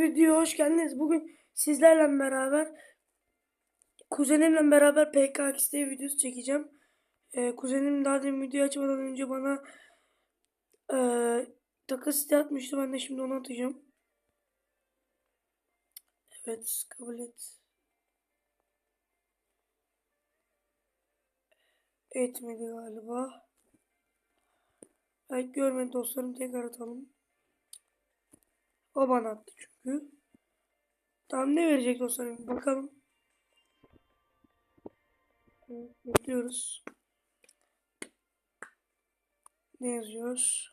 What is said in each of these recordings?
Videoya hoş geldiniz. Bugün sizlerle beraber kuzenimle beraber PKXD videosu çekeceğim. Ee, kuzenim daha demin video açmadan önce bana e, takas site atmıştı. Ben de şimdi onu atacağım. Evet kabul et. Etmedi galiba. Evet görmedi dostlarım tekrar atalım. O bana attı çünkü. Tamam ne verecek dostlarım bakalım. Bekliyoruz. Ne yazıyor?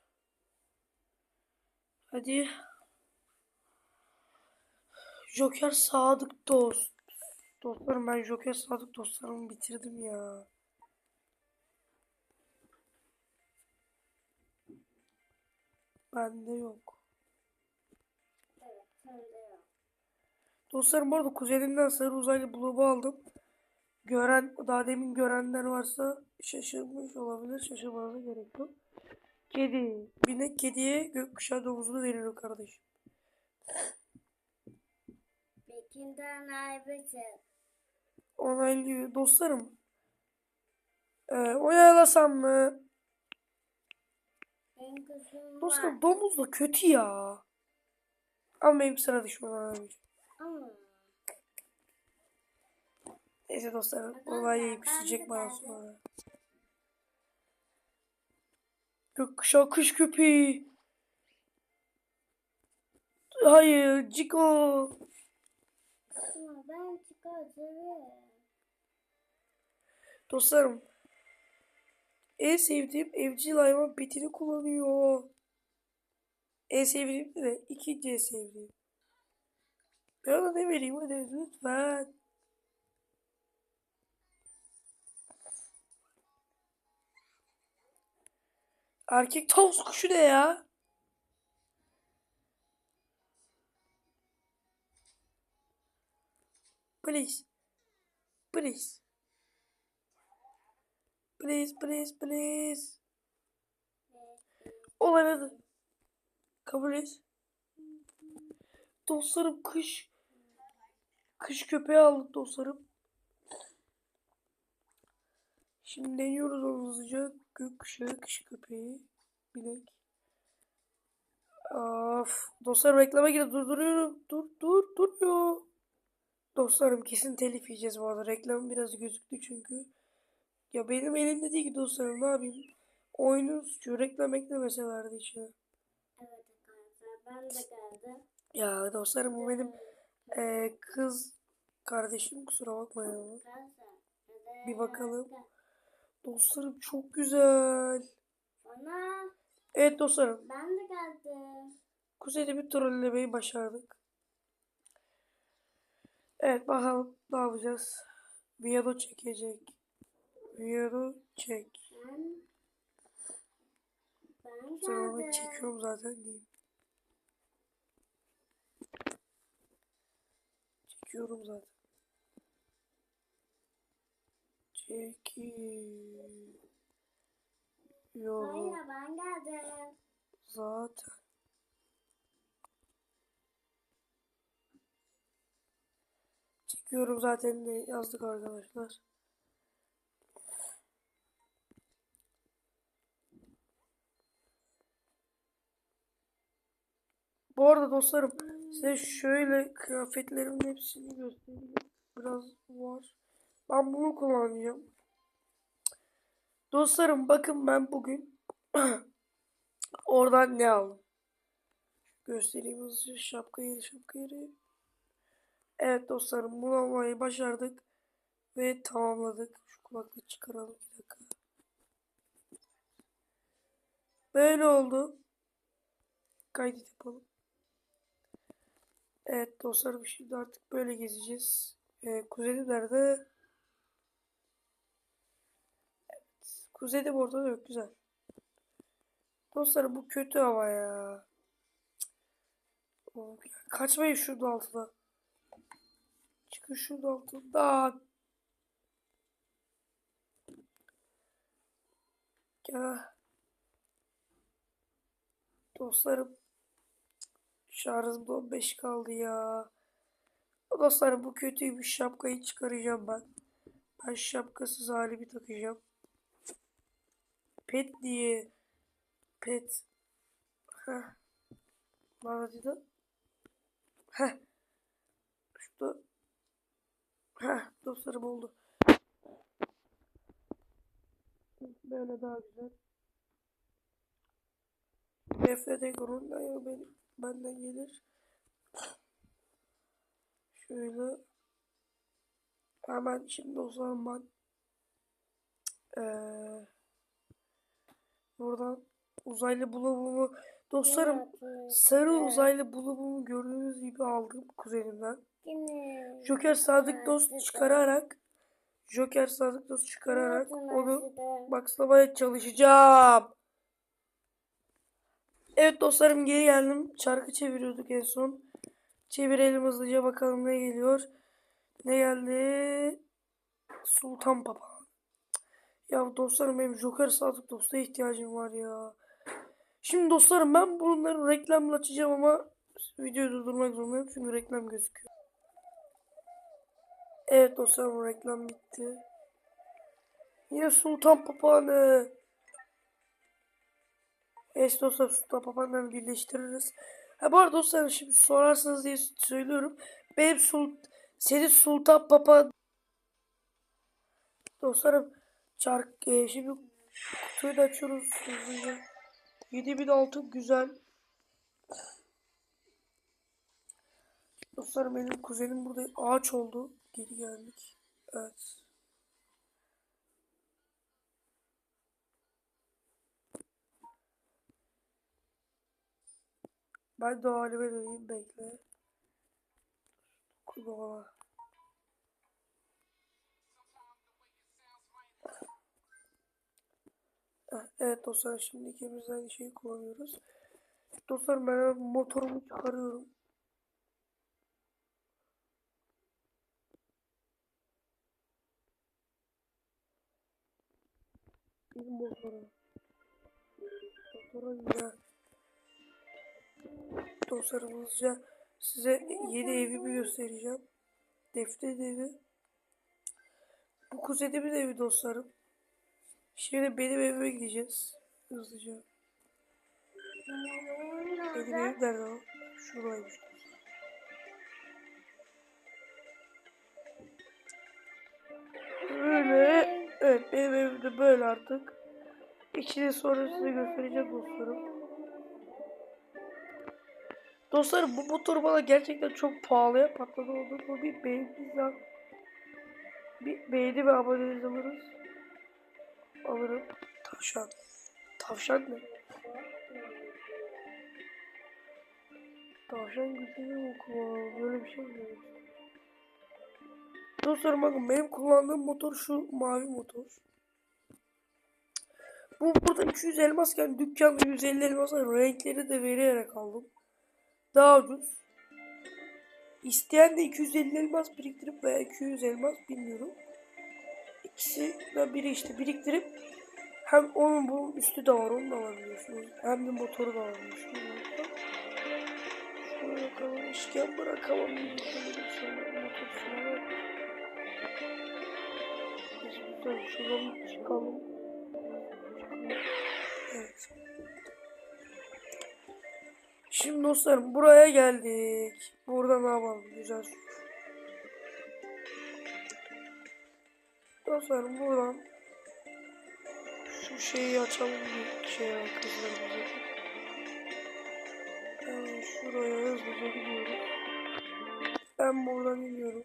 Hadi. Joker Sadık Dost. Dostlarım ben Joker Sadık Dostlarımı bitirdim ya. Bende yok. Dostlarım bu arada kuzenimden sarı uzaylı bulubu aldım. Gören, daha demin görenler varsa şaşırmış olabilir. Şaşırmanıza gerek yok. Kedi. Binek kediye gökkuşağı domuzunu veriyor kardeşim. Pekin'den Onaylıyor. Dostlarım. Ee, oyalasam mı? Dostlarım domuz da kötü ya. Ama benim sıra düşman abi. Ama Neyse dostlarım. Olay yüksecek bana sonra. Gökkuşağı kış köpeği. Hayır, Ciko. ben. Dostlarım. En sevdiğim evcil hayvan petini kullanıyor. En sevdiğim de ikinci en sevdiğim. Ben ona ne vereyim hadi lütfen. Erkek tavus kuşu ne ya? Please. Please. Please, please, please. Olanadı. Kabul et. Dostlarım kış. Kış köpeği aldık dostlarım. Şimdi deniyoruz onu hızlıca. Gökkuşağı kış köpeği. Binek. Of. Dostlarım reklama girdi. Durduruyorum. Dur dur durmuyor. Dostlarım kesin telif yiyeceğiz bu arada. Reklam biraz gözüktü çünkü. Ya benim elimde değil ki dostlarım ne yapayım? Oyunun suçu reklam eklemeselerdi içine. Ben de geldim. Ya dostlarım bu benim eee, kız kardeşim kusura bakmayın. Bir bakalım. Dostlarım çok güzel. Bana Evet dostlarım ben de geldim. kuzeyde bir trollemeyi başardık. Evet bakalım ne yapacağız. Video çekecek. Video çek. Ben ben geldim. çekiyorum zaten diyeyim. Çekiyorum zaten. Çekiyorum Hayır ben geldim. zaten. Çekiyorum zaten de yazdık arkadaşlar. Bu arada dostlarım size şöyle kıyafetlerimin hepsini göstereyim. Biraz var. Ben bunu kullanacağım. Dostlarım bakın ben bugün oradan ne aldım. Göstereyim hızlıca şapka yeri şapka yeri. Evet dostlarım bunu almayı başardık. Ve tamamladık. Şu kulaklığı çıkaralım bir dakika. Böyle oldu. Kaydet yapalım. Evet dostlarım şimdi artık böyle gezeceğiz. Ee, kuzenim nerede? Evet. Kuzenim orada da yok. Güzel. Dostlarım bu kötü. Of ya. Kaçmayın şunun altına. Çıkın şunun altından. Ya. Dostlarım Şarjımda 15 kaldı ya. Dostlar bu kötüymüş. Şapkayı çıkaracağım ben. Ben şapkasız halimi takacağım. Pet diye. Pet. Heh. Dedi. Heh. Şurada. Heh. Dostlarım oldu. Böyle daha güzel. Nefret egonundan ya benim, benden gelir. Şöyle. Hemen şimdi o zaman ben eee buradan uzaylı bulubumu dostlarım sarı uzaylı bulubumu gördüğünüz gibi aldım kuzenimden. Joker Sadık Dost çıkararak Joker Sadık Dost çıkararak onu Maxlamaya çalışacağım. Evet dostlarım geri geldim. Çarkı çeviriyorduk en son. Çevirelim hızlıca bakalım ne geliyor. Ne geldi? Sultan Papa. Ya dostlarım benim Joker Sadık Dost'a ihtiyacım var ya. Şimdi dostlarım ben bunları reklamla açacağım ama videoyu durdurmak zorundayım çünkü reklam gözüküyor. Evet dostlarım reklam bitti. Yine Sultan Papağanı. Evet dostlar Sultan Papağan'la birleştiririz. Ha bu arada dostlar şimdi sorarsınız diye söylüyorum. Benim sul senin Sultan Papağan Dostlarım çark e, şimdi kutuyu da açıyoruz hızlıca. 7000 altın güzel. Dostlarım benim kuzenim burada ağaç oldu. Geri geldik. Evet. Ben de halime döneyim bekle. Kulağına. Eh, Evet dostlar şimdi ikimiz aynı şeyi kullanıyoruz. Dostlar ben motorumu çıkarıyorum. Motora. Motora yine. Dostlarım hızlıca size yeni evimi göstereceğim. Defter evi. Bu kuzenimin evi dostlarım. Şimdi benim evime gideceğiz. Hızlıca. Benim evim nerede o? Şuradaymış. Böyle. Evet benim evim de böyle artık. İçini sonra size göstereceğim dostlarım. Dostlarım bu motor bana gerçekten çok pahalıya patladı oldu. Bu bir beğendiysem bir beğeni ve aboneniz alırız. Alırım. Tavşan. Tavşan ne? Tavşan mi kullanalım? Böyle bir şey mi? Dostlarım bakın benim kullandığım motor şu mavi motor. Bu burada 200 elmasken dükkanda 150 elmasa renkleri de vererek aldım. Daha ucuz. İsteyen de 250 elmas biriktirip veya 200 elmas bilmiyorum. İkisinden biri işte biriktirip hem onun bunun üstü de var onu da alabiliyorsunuz. Hem de motoru da alabiliyorsunuz. Şöyle bakalım işken şuna buradan şuradan. Çıkalım. Evet. Şimdi dostlarım buraya geldik. Burada ne yapalım? Güzel. Dostlarım buradan şu şeyi açalım bir şey var kızlarımıza. Yani şuraya hızlıca gidiyoruz. Ben buradan iniyorum.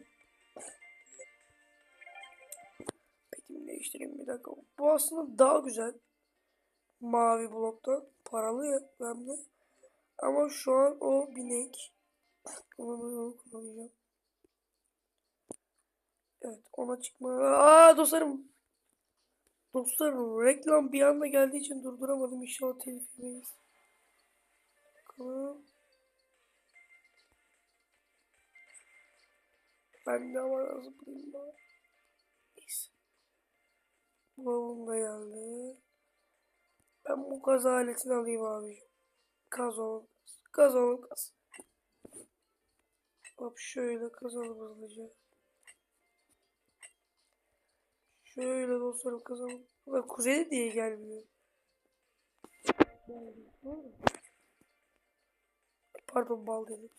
Petimi değiştireyim bir dakika. Bu aslında daha güzel. Mavi bloktan. Paralı ya hem de. Ama şu an o binek. Onu onu kullanacağım. Evet ona çıkma. Aa dostlarım. Dostlarım reklam bir anda geldiği için durduramadım. İnşallah telif yemeyiz. Bakalım. Ben de ama lazım bulayım bari. Neyse. Bulalım da geldi. Ben bu gaz aletini alayım abi. Gaz oğlum gaz. Hop şöyle kazalım hızlıca. Şöyle dostlarım kazalım. Ulan kuzey diye gelmiyor. Pardon bal dedim.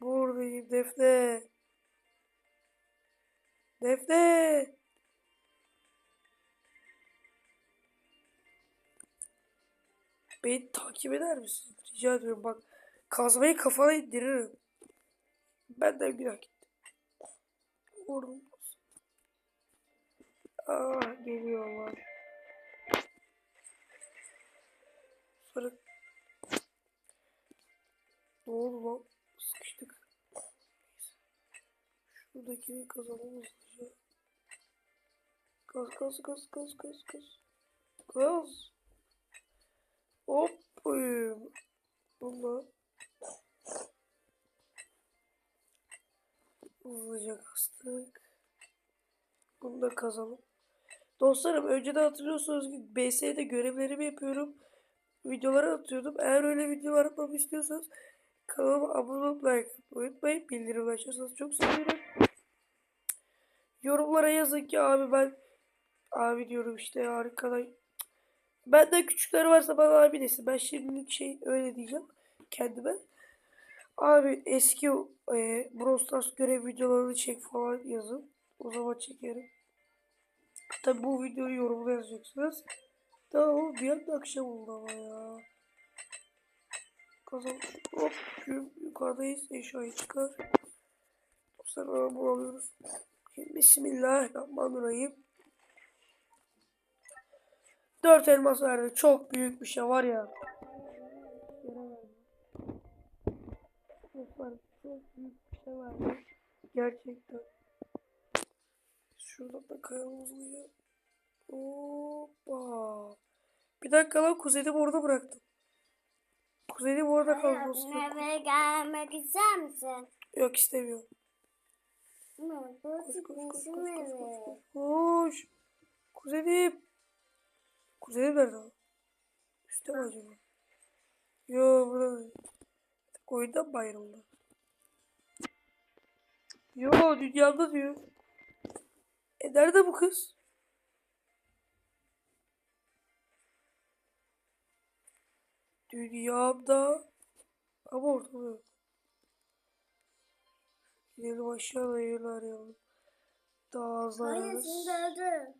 Buradayım Defne. Defne. Beni takip eder misin? Rica ediyorum bak. Kazmayı kafana indiririm. Benden günah gitti. Vurdum. Ah geliyorlar. Sonra ne oldu lan? Sıkıştık. Şuradakini kazanmamız lazım. Gaz gaz gaz gaz gaz gaz. Gaz. Hop. Bunlar. Hızlıca kastık. Bunu da kazalım. Dostlarım önceden hatırlıyorsunuz ki BS'de görevlerimi yapıyorum. Videoları atıyordum. Eğer öyle videolar atmamı istiyorsanız kanalıma abone olup like unutmayın. Bildirim açarsanız çok sevinirim. Yorumlara yazın ki abi ben abi diyorum işte arkadaş. Benden küçükler varsa bana abi desin. Ben şimdilik şey öyle diyeceğim kendime. Abi eski e, Brawl Stars görev videolarını çek falan yazın. O zaman çekerim. Tabi bu videoyu yorumuna yazacaksınız. Tamam bir anda akşam oldu ama ya. Kazan hop yuk- yukarıdayız eşyayı çıkar. Sonra bunu alıyoruz. Bismillahirrahmanirrahim. Dört elmas verdi. Çok büyük bir şey var ya. Dostlar çok büyük bir şey verdi. Gerçekten. Şuradan da kayalım hızlıca. Hoppa. Bir dakika lan kuzenimi orada bıraktım. Kuzenim orada kalması. Eve gelmek ister misin? Yok istemiyorum. Koş koş koş koş koş. Koş. Kuzenim. Kuzenim nerede? o? Üstte mi acaba? Yo burada. Oyundan mı ayrıldı? Yo dünyamda diyor. E nerede bu kız? Dünyamda. Ama ortada yok. Gidelim yerini arayalım. Daha hızlı Hayır şimdi öldü.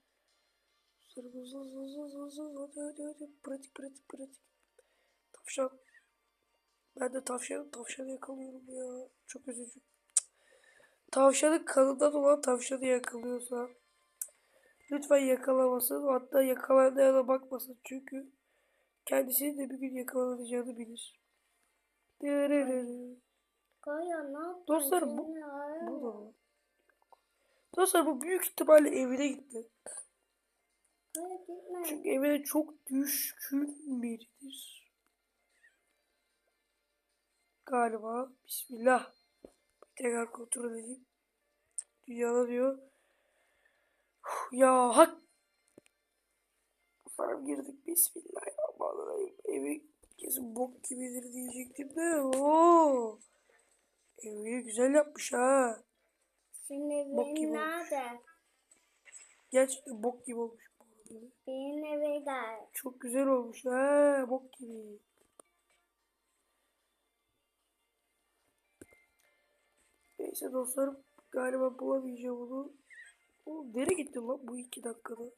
Hızlı hızlı hızlı hızlı hızlı hadi hadi hadi pratik pratik pratik. Tavşan. Ben de tavşan tavşanı yakalıyorum ya. Çok üzücü. Tavşanın kanından olan tavşanı yakalıyorsa lütfen yakalamasın. Hatta yakalanana bakmasın. Çünkü kendisinin de bir gün yakalanacağını bilir. Kaya ne yaptın? Dostlar, bu-. Bu da mı? Dostlar bu büyük ihtimalle evine gitti. Kaya gitme. Çünkü evine çok düşkün biridir. Galiba. Bismillah. Tekrar kontrol edeyim. Dünyada diyor. Ya hak. Sana girdik. Bismillahirrahmanirrahim. Evi kesin bok gibidir diyecektim de. Oo. Evi güzel yapmış ha. Senin Bok gibi olmuş. nerede? Gerçekten bok gibi olmuş arada. Benim eve gel. Çok güzel olmuş ha. Bok gibi. Neyse dostlarım. Galiba bulamayacağım onu. Oğlum nereye gitti lan bu iki dakikada?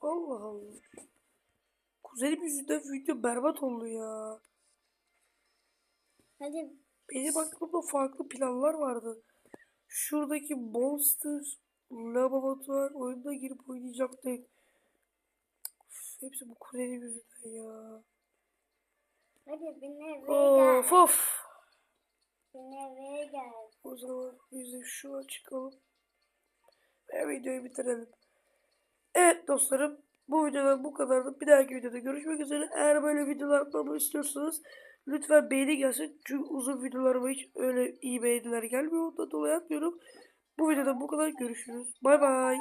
Allah Allah. Kuzenim yüzünden video berbat oldu ya. Hadi Benim aklımda farklı planlar vardı. Şuradaki Monster laboratuvar oyunda girip oynayacaktık. Üf, hepsi bu kuzenim yüzünden ya. hadi benim eve Of gel. of. Benim eve gel. O zaman biz de şuna çıkalım. Ve videoyu bitirelim. Evet dostlarım. Bu videodan bu kadardı. Bir dahaki videoda görüşmek üzere. Eğer böyle videolar atmamı istiyorsanız lütfen beğeni gelsin. Çünkü uzun videolarıma hiç öyle iyi beğeniler gelmiyor. Ondan dolayı atmıyorum. Bu videoda bu kadar. Görüşürüz. Bay bay.